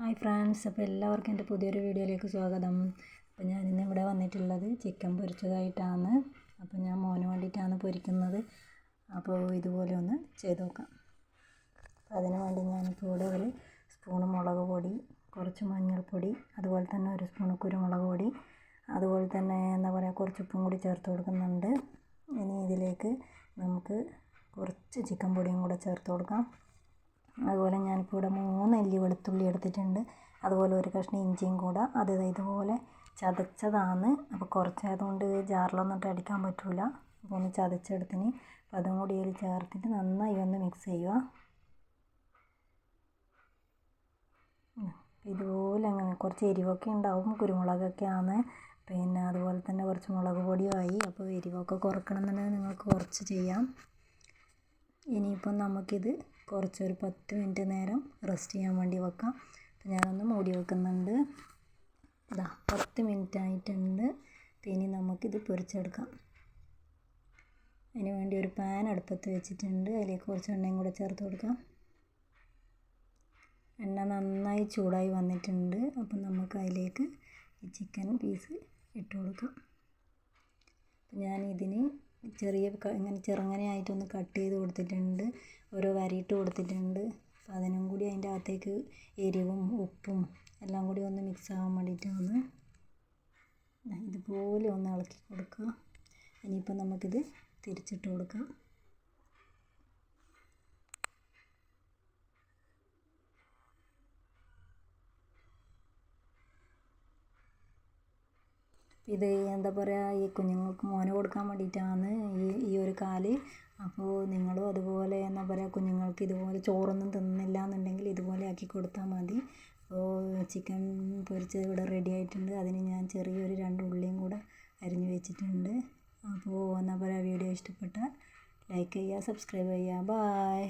Hi friends അപ്പോൾ എല്ലാവർക്കും എന്റെ പുതിയൊരു വീഡിയോയിലേക്ക് സ്വാഗതം. അപ്പോൾ ഞാൻ ഇന്ന് ഇവിടെ വന്നിട്ടുള്ളത് ചിക്കൻ പൊരിച്ചതായിട്ടാണ്. അപ്പോൾ ഞാൻ മോന് വേണ്ടിയിട്ടാണ് പൊരിക്കുന്നത്. അപ്പോൾ ഇതുപോലെ ഒന്ന് ചെയ്ത് നോക്കാം. അപ്പോൾ അതിന് വേണ്ടി ഞാനിപ്പോൾ ഇവിടെ ഒരു സ്പൂണ് മുളക് പൊടി കുറച്ച് മഞ്ഞൾപ്പൊടി അതുപോലെ തന്നെ ഒരു സ്പൂണ് കുരുമുളക് പൊടി അതുപോലെ തന്നെ എന്താ പറയുക കുറച്ച് ഉപ്പും കൂടി ചേർത്ത് കൊടുക്കുന്നുണ്ട്. ഇനി ഇതിലേക്ക് നമുക്ക് കുറച്ച് ചിക്കൻ പൊടിയും കൂടെ ചേർത്ത് കൊടുക്കാം. അതുപോലെ ഞാനിപ്പോൾ ഇവിടെ മൂന്ന് അല്ലി വെളുത്തുള്ളി എടുത്തിട്ടുണ്ട്. അതുപോലെ ഒരു കഷ്ണം ഇഞ്ചിയും കൂടെ. അത് ഇതുപോലെ ചതച്ചതാണ്. അപ്പോൾ കുറച്ചായതുകൊണ്ട് ജാറിലൊന്നും അടിക്കാൻ പറ്റില്ല അപ്പോൾ ഒന്ന് ചതച്ചെടുത്തിന്. അപ്പോൾ അതും കൂടി അതിൽ ചേർത്തിട്ട് നന്നായി ഒന്ന് മിക്സ് ചെയ്യുക ഇതുപോലെ അങ്ങനെ കുറച്ച് എരിവൊക്കെ ഉണ്ടാവും. കുരുമുളകൊക്കെ ആണ്. പിന്നെ അതുപോലെ തന്നെ കുറച്ച് മുളക് പൊടിയുമായി അപ്പോൾ എരിവൊക്കെ കുറക്കണം എന്നുണ്ടെങ്കിൽ നിങ്ങൾക്ക് കുറച്ച് ചെയ്യാം. ഇനിയിപ്പം നമുക്കിത് കുറച്ചൊരു പത്ത് മിനിറ്റ് നേരം റെസ്റ്റ് ചെയ്യാൻ വേണ്ടി വെക്കാം. അപ്പം ഞാനൊന്ന് മൂടി വെക്കുന്നുണ്ട്. ഇതാ പത്ത് മിനിറ്റ് ആയിട്ടുണ്ട്. ഇനി നമുക്കിത് പൊരിച്ചെടുക്കാം. അതിന് വേണ്ടി ഒരു പാൻ അടുപ്പത്ത് വെച്ചിട്ടുണ്ട്. അതിലേക്ക് കുറച്ച് എണ്ണയും കൂടെ ചേർത്ത് കൊടുക്കാം. എണ്ണ നന്നായി ചൂടായി വന്നിട്ടുണ്ട്. അപ്പം നമുക്ക് അതിലേക്ക് ഈ ചിക്കൻ പീസ് ഇട്ട് കൊടുക്കാം. ഞാൻ ഇതിന് ചെറിയ ഇങ്ങനെ ചെറുങ്ങനെയായിട്ടൊന്ന് കട്ട് ചെയ്ത് കൊടുത്തിട്ടുണ്ട്. ഓരോ വരിയിട്ട് കൊടുത്തിട്ടുണ്ട്. അപ്പം അതിനും കൂടി അതിന്റെ അകത്തേക്ക് എരിവും ഉപ്പും എല്ലാം കൂടി ഒന്ന് മിക്സ് ആവാൻ വേണ്ടിയിട്ടാണ് ഇതുപോലെ ഒന്ന് ഇളക്കി കൊടുക്കുക. ഇനിയിപ്പോൾ നമുക്കിത് തിരിച്ചിട്ട് കൊടുക്കാം. ഇത് എന്താ പറയുക ഈ കുഞ്ഞുങ്ങൾക്ക് മോന് കൊടുക്കാൻ വേണ്ടിയിട്ടാണ് ഈ ഈ ഒരു കാൽ. അപ്പോൾ നിങ്ങളും അതുപോലെ എന്താ പറയുക കുഞ്ഞുങ്ങൾക്ക് ഇതുപോലെ ചോറൊന്നും തിന്നില്ല എന്നുണ്ടെങ്കിൽ ഇതുപോലെ ആക്കി കൊടുത്താൽ മതി. അപ്പോൾ ചിക്കൻ പൊരിച്ചത് ഇവിടെ റെഡി ആയിട്ടുണ്ട്. അതിന് ഞാൻ ചെറിയൊരു രണ്ട് ഉള്ളിയും കൂടെ അരിഞ്ഞ് വെച്ചിട്ടുണ്ട്. അപ്പോൾ എന്താ പറയുക വീഡിയോ ഇഷ്ടപ്പെട്ടാൽ ലൈക്ക് ചെയ്യുക സബ്സ്ക്രൈബ് ചെയ്യുക. ബായ്